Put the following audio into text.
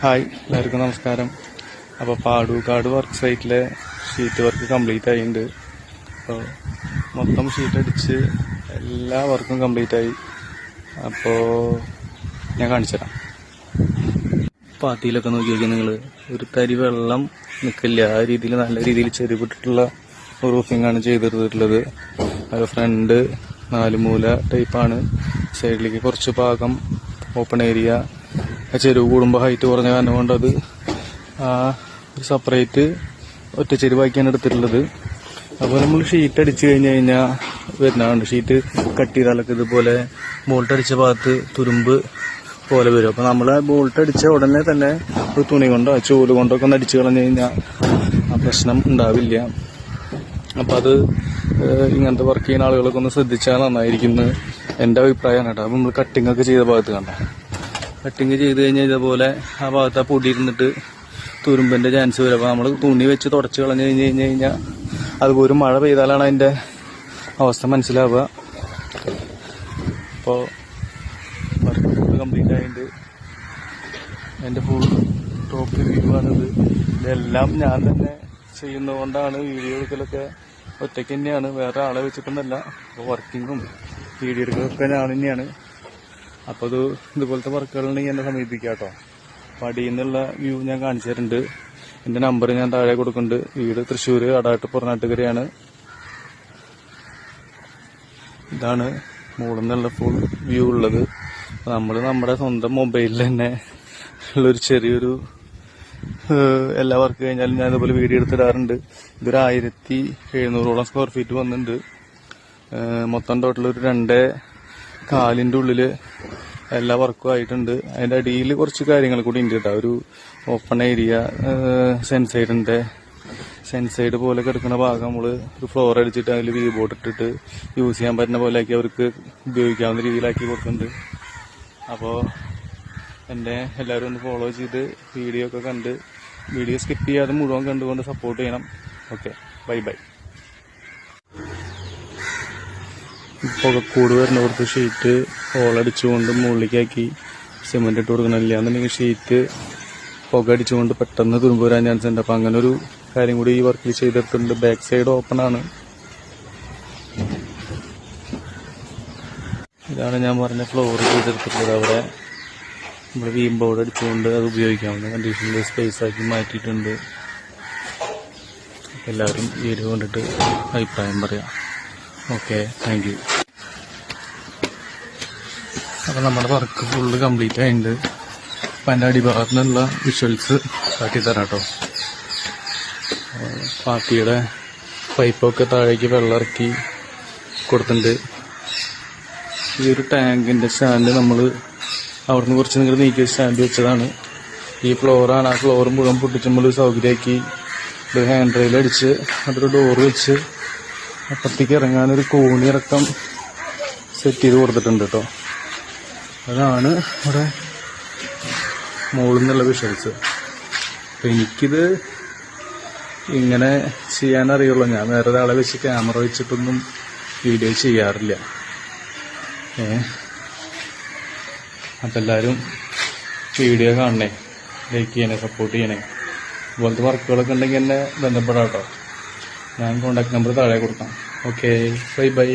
Hi എല്ലാവർക്കും നമസ്കാരം. അപ്പോൾ പാടൂക്കാട് വർക്ക് സൈറ്റിലെ ഷീറ്റ് വർക്ക് കംപ്ലീറ്റ് ആയിട്ടുണ്ട് അപ്പോൾ മൊത്തം ഷീറ്റ് അടിച്ച് എല്ലാ വർക്കും കംപ്ലീറ്റ് ആയി. അപ്പോൾ ഞാൻ കാണിച്ചുതരാം പാത്തിയിലൊക്കെ നോക്കിയൊക്കെ നിങ്ങൾ ഒരു തരി വെള്ളം നിൽക്കില്ല ആ രീതിയിൽ നല്ല രീതിയിൽ ചെരുവിട്ടിട്ടുള്ള റൂഫിംഗ് ആണ് ചെയ്തെടുത്തിട്ടുള്ളത് അത് ഫ്രണ്ട് നാല് മൂല ടൈപ്പാണ് സൈഡിലേക്ക് കുറച്ച് ഭാഗം ഓപ്പൺ ഏരിയ ചെരുവ് കൂടുമ്പോൾ ഹൈറ്റ് കുറഞ്ഞ കാരണം കൊണ്ട് അത് ഒരു സെപ്പറേറ്റ് ഒറ്റ ചെരുവാക്കിയാണ് എടുത്തിട്ടുള്ളത്. അപ്പോൾ നമ്മൾ ഷീറ്റ് അടിച്ച് കഴിഞ്ഞ് കഴിഞ്ഞാൽ വരുന്നതാണ്. ഷീറ്റ് കട്ട് ചെയ്താലൊക്കെ ഇതുപോലെ ബോൾട്ട് അടിച്ച ഭാഗത്ത് തുരുമ്പ് പോലെ വരും. അപ്പോൾ നമ്മൾ ബോൾട്ട് അടിച്ച ഉടനെ തന്നെ ഒരു തുണി കൊണ്ടോ ചൂൽ കൊണ്ടോ ഒക്കെ ഒന്ന് അടിച്ചു കളഞ്ഞു കഴിഞ്ഞാൽ ആ പ്രശ്നം ഉണ്ടാവില്ല. അപ്പോൾ അത് ഇങ്ങനത്തെ വർക്ക് ചെയ്യുന്ന ആളുകളൊക്കെ ഒന്ന് ശ്രദ്ധിച്ചാൽ നന്നായിരിക്കുന്നു എന്റെ അഭിപ്രായമാണ് കേട്ടോ. അപ്പോൾ നമ്മൾ കട്ടിംഗ് ഒക്കെ ചെയ്ത ഭാഗത്ത് കണ്ട? കട്ടിങ് ചെയ്ത് കഴിഞ്ഞാൽ ഇതേപോലെ ആ ഭാഗത്ത് ആ പൊടി ഇരുന്നിട്ട് തുരുമ്പിന്റെ ചാൻസ് വരും. അപ്പോൾ നമ്മൾ തുണി വെച്ച് തുടച്ച് കളഞ്ഞ് കഴിഞ്ഞ് കഴിഞ്ഞ് കഴിഞ്ഞാൽ അതുപോലെ മഴ പെയ്താലാണ് അതിന്റെ അവസ്ഥ മനസ്സിലാവുക. അപ്പോൾ കംപ്ലീറ്റ് ആയിട്ട് എന്റെ ഫുൾ ടോപ്പ് വ്യൂ ആണിത്. ഇതെല്ലാം ഞാൻ തന്നെ ചെയ്യുന്നതുകൊണ്ടാണ് വീഡിയോ എടുക്കലൊക്കെ ഒറ്റയ്ക്ക് തന്നെയാണ്. വേറെ ആളെ വെച്ചിട്ടൊന്നല്ല. അപ്പോൾ വർക്കിങ്ങും വീഡിയോ എടുക്കലൊക്കെ ഞാൻ തന്നെയാണ്. അപ്പോൾ അത് ഇതുപോലത്തെ വർക്കുകളുണ്ടെങ്കിൽ എന്നെ സമീപിക്കാം കേട്ടോ. അപ്പോൾ അടിയിൽ നിന്നുള്ള വ്യൂ ഞാൻ കാണിച്ചു തരുന്നുണ്ട് എന്റെ നമ്പർ ഞാൻ താഴെ കൊടുക്കുന്നുണ്ട്. വീട് തൃശ്ശൂർ അടാട്ട് പുറനാട്ടുകരയാണ്. ഇതാണ് മുകളിൽ നിന്നുള്ള ഫുൾ വ്യൂ ഉള്ളത്. നമ്മൾ നമ്മുടെ സ്വന്തം മൊബൈലിൽ തന്നെ ഉള്ളൊരു ചെറിയൊരു എല്ലാ വർക്ക് കഴിഞ്ഞാലും ഞാൻ ഇതുപോലെ വീഡിയോ എടുത്തിടാറുണ്ട്. ഇതൊരു ആയിരത്തി എഴുന്നൂറോളം സ്ക്വയർ ഫീറ്റ് വന്നിട്ടുണ്ട്. മൊത്തം ടോട്ടൽ ഒരു രണ്ട് കാലിന്റെ ഉള്ളിൽ എല്ലാ വർക്കും ആയിട്ടുണ്ട്. അതിന്റെ അടിയിൽ കുറച്ച് കാര്യങ്ങൾ കൂടി ഉണ്ട് കേട്ടോ. ഒരു ഓപ്പൺ ഏരിയ സെൻസൈഡിന്റെ സെൻസൈഡ് പോലെ കിടക്കുന്ന ഭാഗം നമ്മൾ ഒരു ഫ്ലോർ അടിച്ചിട്ട് അതിൽ വ്യൂ ബോർഡ് ഇട്ടിട്ട് യൂസ് ചെയ്യാൻ പറ്റുന്ന പോലെ ആക്കി അവർക്ക് ഉപയോഗിക്കാവുന്ന രീതിയിലാക്കി കൊടുക്കുന്നുണ്ട്. അപ്പോൾ എന്നെ എല്ലാവരും ഒന്ന് ഫോളോ ചെയ്ത് വീഡിയോ ഒക്കെ കണ്ട് വീഡിയോ സ്കിപ്പ് ചെയ്യാതെ മുഴുവൻ കണ്ടുകൊണ്ട് സപ്പോർട്ട് ചെയ്യണം. ഓക്കെ ബൈ ബൈ പുകക്കൂട് വരുന്നവർക്ക് ഷീറ്റ് ഹോളടിച്ചുകൊണ്ട് മുകളിലേക്കാക്കി സിമെന്റ് ഇട്ട് കൊടുക്കണില്ല എന്നുണ്ടെങ്കിൽ ഷീറ്റ് പുക അടിച്ചുകൊണ്ട് പെട്ടെന്ന് തുരുമ്പ് വരാൻ ചാൻസ് ഉണ്ട്. അപ്പൊ അങ്ങനെ ഒരു കാര്യം കൂടി ഈ വർക്കിൽ ചെയ്തിട്ടുണ്ട്. ബാക്ക് സൈഡ് ഓപ്പൺ ആണ്. ഇതാണ് ഞാൻ പറഞ്ഞ ഫ്ലോർ ചെയ്തെടുത്തിട്ടുള്ളത്. അവിടെ നമ്മൾ വീം ബോർഡ് അടിച്ചുകൊണ്ട് അത് ഉപയോഗിക്കാവുന്ന കണ്ടീഷനിൽ സ്പേസ് ആക്കി മാറ്റിയിട്ടുണ്ട്. എല്ലാവരും വീഡിയോ കണ്ടിട്ട് അഭിപ്രായം പറയാം. ഓക്കെ താങ്ക് യു അപ്പം നമ്മുടെ വർക്ക് ഫുള്ള് കംപ്ലീറ്റ് ആയിട്ടുണ്ട് അപ്പം എന്റെ അടിഭാഗത്തു നിന്നുള്ള വിഷ്വൽസ് കാട്ടിത്തരാം കേട്ടോ പാർട്ടിയുടെ പൈപ്പൊക്കെ താഴേക്ക് വെള്ളം ഇറക്കി കൊടുത്തിട്ടുണ്ട്. ഈ ഒരു ടാങ്കിന്റെ സ്റ്റാൻഡ് നമ്മൾ അവിടുന്ന് കുറച്ച് നിങ്ങൾ നീക്കിയ സ്റ്റാൻഡ് വെച്ചതാണ്. ഈ ഫ്ലോറാണ് ആ ഫ്ലോർ മുഴുവൻ പൊട്ടിച്ച് നമ്മൾ സൗകര്യമാക്കി. ഒരു ഹാൻഡ് റെയിൽ അടിച്ച് അതൊരു ഡോറ് വെച്ച് അപ്പുറത്തേക്ക് ഇറങ്ങാനൊരു കോണിയിറക്കം സെറ്റ് ചെയ്ത് കൊടുത്തിട്ടുണ്ട് കേട്ടോ അതാണ് ഇവിടെ മുകളിൽ നിന്നുള്ള വിഷ്വൽസ് അപ്പം എനിക്കിത് ഇങ്ങനെ ചെയ്യാനറിയുള്ളൂ. ഞാൻ വേറെ ഒരാളെ വെച്ച് ക്യാമറ വെച്ചിട്ടൊന്നും വീഡിയോ ചെയ്യാറില്ല. ഏ? അപ്പം എല്ലാവരും വീഡിയോ കാണണേ. ലൈക്ക് ചെയ്യണേ സപ്പോർട്ട് ചെയ്യണേ. ഇതുപോലത്തെ വർക്കുകളൊക്കെ ഉണ്ടെങ്കിൽ എന്നെ ബന്ധപ്പെടാം കേട്ടോ ഞാൻ കോണ്ടാക്ട് നമ്പർ താഴെ കൊടുക്കാം. Okay bye bye